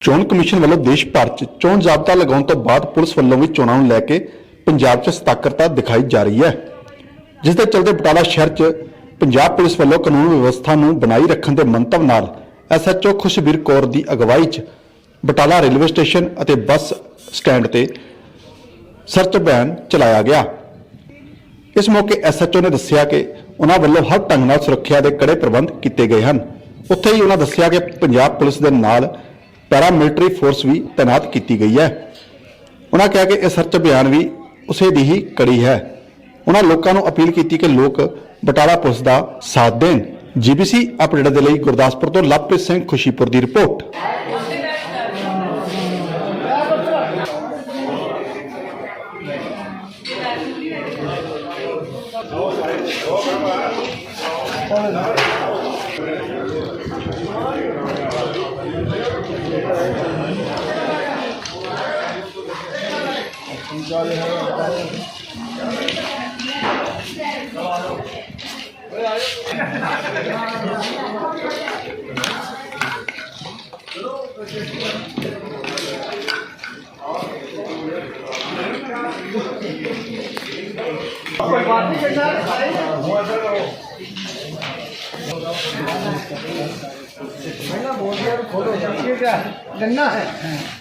ਚੋਣ ਕਮਿਸ਼ਨ ਵੱਲੋਂ ਦੇਸ਼ ਭਰ 'ਚ ਚੋਣ ਜ਼ਾਬਤਾ ਲਗਾਉਣ ਤੋਂ ਬਾਅਦ ਪੁਲਿਸ ਵੱਲੋਂ ਵੀ ਚੋਣਾਂ ਨੂੰ ਲੈ ਕੇ ਪੰਜਾਬ 'ਚ ਸਤਾਕਰਤਾ ਦਿਖਾਈ ਜਾ ਰਹੀ ਹੈ। ਜਿਸ ਦੇ ਚਲਦੇ ਬਟਾਲਾ ਸ਼ਹਿਰ 'ਚ ਪੰਜਾਬ ਪੁਲਿਸ ਵੱਲੋਂ ਕਾਨੂੰਨ ਵਿਵਸਥਾ ਨੂੰ ਬਣਾਈ ਰੱਖਣ ਦੇ ਮੰਤਵ ਨਾਲ ਐਸਐਚਓ ਖੁਸ਼ਬੀਰ ਕੌਰ ਦੀ ਅਗਵਾਈ 'ਚ ਬਟਾਲਾ ਰੇਲਵੇ ਸਟੇਸ਼ਨ ਅਤੇ ਬੱਸ ਸਟੈਂਡ ਤੇ ਸਰਚ ਅਭਿਆਨ ਚਲਾਇਆ ਗਿਆ। ਇਸ ਮੌਕੇ ਐਸਐਚਓ ਨੇ ਦੱਸਿਆ ਕਿ ਉਹਨਾਂ ਵੱਲੋਂ ਹਰ ਢੰਗ ਨਾਲ ਸੁਰੱਖਿਆ ਦੇ ਕੜੇ ਪ੍ਰਬੰਧ ਕੀਤੇ ਗਏ ਹਨ। ਉੱਥੇ ਹੀ ਉਹਨਾਂ ਦੱਸਿਆ ਕਿ ਪੰਜਾਬ ਪੁਲਿਸ ਦੇ ਨਾਲ ਪੈਰਾਮਿਲਟਰੀ ਫੋਰਸ ਵੀ ਤਾਇਨਾਤ ਕੀਤੀ ਗਈ ਹੈ। ਉਹਨਾਂ ਕਿਹਾ ਕਿ ਇਹ ਸਰਚ ਅਭਿਆਨ ਵੀ ਉਸੇ ਦੀ ਹੀ ਕੜੀ ਹੈ। ਉਹਨਾਂ ਲੋਕਾਂ ਨੂੰ ਅਪੀਲ ਕੀਤੀ ਕਿ ਲੋਕ ਬਟਾਲਾ ਪੁਲਿਸ ਦਾ ਸਾਥ ਦੇਣ। ਜੀਬੀਸੀ ਅਪਡੇਟ ਦੇ ਲਈ ਗੁਰਦਾਸਪੁਰ ਤੋਂ ਲਵਪ੍ਰੀਤ ਸਿੰਘ ਖੁਸ਼ੀਪੁਰ ਦੀ ਰਿਪੋਰਟ। गन्ना है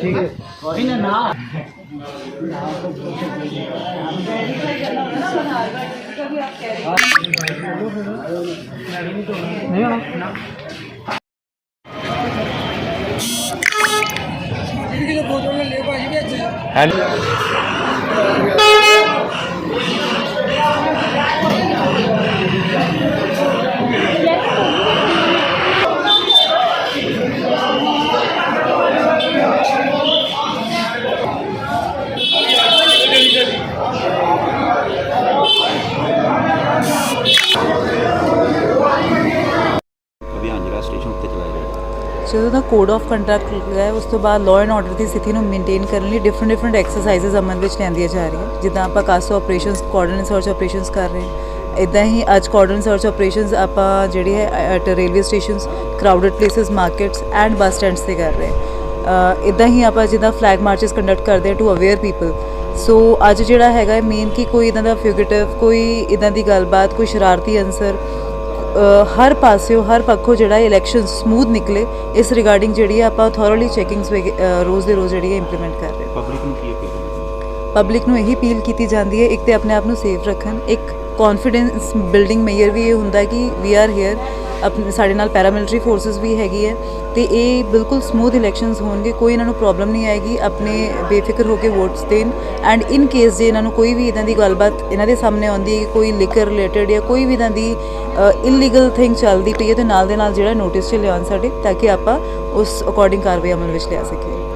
ठीक है वही ना ना वेरीफाई करना होगा ਜਦੋਂ ਦਾ ਕੋਡ ਆਫ ਕੰਡਕਟ ਲੱਗਾ ਹੈ, ਉਸ ਤੋਂ ਬਾਅਦ ਲਾਅ ਐਂਡ ਆਰਡਰ ਦੀ ਸਥਿਤੀ ਨੂੰ ਮੇਨਟੇਨ ਕਰਨ ਲਈ ਡਿਫਰੈਂਟ ਡਿਫਰੈਂਟ ਐਕਸਰਸਾਈਜ਼ਸ ਅਮਲ ਵਿੱਚ ਲਿਆਂਦੀਆਂ ਜਾ ਰਹੀਆਂ। ਜਿੱਦਾਂ ਆਪਾਂ CASO operations coordinate search operations ਕਰ ਰਹੇ ਹਾਂ। ਇਦਾਂ ਹੀ ਅੱਜ ਕੋਆਰਡੀਨੇਟ ਸਰਚ ਆਪਰੇਸ਼ਨਸ ਆਪਾਂ ਜਿਹੜੀ ਹੈ at railway stations crowded places markets and bus stands ਤੇ ਕਰ ਰਹੇ ਹਾਂ। ਇਦਾਂ ਹੀ ਆਪਾਂ ਜਿੱਦਾਂ ਫਲੈਗ ਮਾਰਚਸ ਕੰਡਕਟ ਕਰਦੇ ਹਾਂ ਟੂ ਅਵੇਅਰ ਪੀਪਲ ਸੋ ਅੱਜ ਜਿਹੜਾ ਹੈਗਾ ਮੇਨ ਕਿ ਕੋਈ ਇਦਾਂ ਦਾ ਫਿਊਗੇਟਿਵ ਕੋਈ ਇਦਾਂ ਦੀ ਗੱਲਬਾਤ, ਕੋਈ ਸ਼ਰਾਰਤੀ ਅਨਸਰ ਹਰ ਪਾਸਿਓ ਹਰ ਪੱਖੋਂ ਜਿਹੜਾ ਇਲੈਕਸ਼ਨ ਸਮੂਥ ਨਿਕਲੇ ਇਸ ਰਿਗਾਰਡਿੰਗ ਜਿਹੜੀ ਆਪਾਂ ਥੋਰਲੀ ਚੈਕਿੰਗਸ ਰੋਜ਼ ਦੇ ਰੋਜ਼ ਜਿਹੜੀ ਇੰਪਲੀਮੈਂਟ ਕਰ ਰਹੇ ਪਬਲਿਕ ਨੂੰ ਕੀ ਅਪੀਲ ਪਬਲਿਕ ਨੂੰ ਇਹੀ ਅਪੀਲ ਕੀਤੀ ਜਾਂਦੀ ਹੈ ਇੱਕ ਤੇ ਆਪਣੇ ਆਪ ਨੂੰ ਸੇਫ ਰੱਖਣ ਇੱਕ ਕੌਨਫੀਡੈਂਸ ਬਿਲਡਿੰਗ ਮੇਜਰ ਵੀ ਇਹ ਹੁੰਦਾ ਕਿ ਵੀ ਆਰ ਹੇਅਰ ਆਪਣੇ ਸਾਡੇ ਨਾਲ ਪੈਰਾਮਿਲਟਰੀ ਫੋਰਸਸ ਵੀ ਹੈਗੀ ਹੈ ਤੇ ਇਹ ਬਿਲਕੁਲ ਸਮੂਥ ਇਲੈਕਸ਼ਨਸ ਹੋਣਗੇ, ਕੋਈ ਇਹਨਾਂ ਨੂੰ ਪ੍ਰੋਬਲਮ ਨਹੀਂ ਆਏਗੀ, ਆਪਣੇ ਬੇਫਿਕਰ ਹੋ ਕੇ ਵੋਟਸ ਦੇਣ ਐਂਡ ਇਨ ਕੇਸ ਜੇ ਇਹਨਾਂ ਨੂੰ ਕੋਈ ਵੀ ਇਦਾਂ ਦੀ ਗੱਲਬਾਤ ਇਹਨਾਂ ਦੇ ਸਾਹਮਣੇ ਆਉਂਦੀ ਹੈ ਕੋਈ ਲਿਕਰ ਰਿਲੇਟਡ ਜਾਂ ਕੋਈ ਵੀ ਇਦਾਂ ਦੀ ਇਲੀਗਲ ਥਿੰਗ ਚੱਲਦੀ ਪਈ ਹੈ, ਤੇ ਨਾਲ ਦੇ ਨਾਲ ਜਿਹੜਾ ਨੋਟਿਸ ਚ ਲਿਆਉਣ ਸਾਡੇ, ਤਾਂ ਕਿ ਆਪਾਂ ਉਸ ਅਕੋਰਡਿੰਗ ਕਾਰਵਾਈ ਅਮਲ ਵਿੱਚ ਲਿਆ ਸਕੀਏ।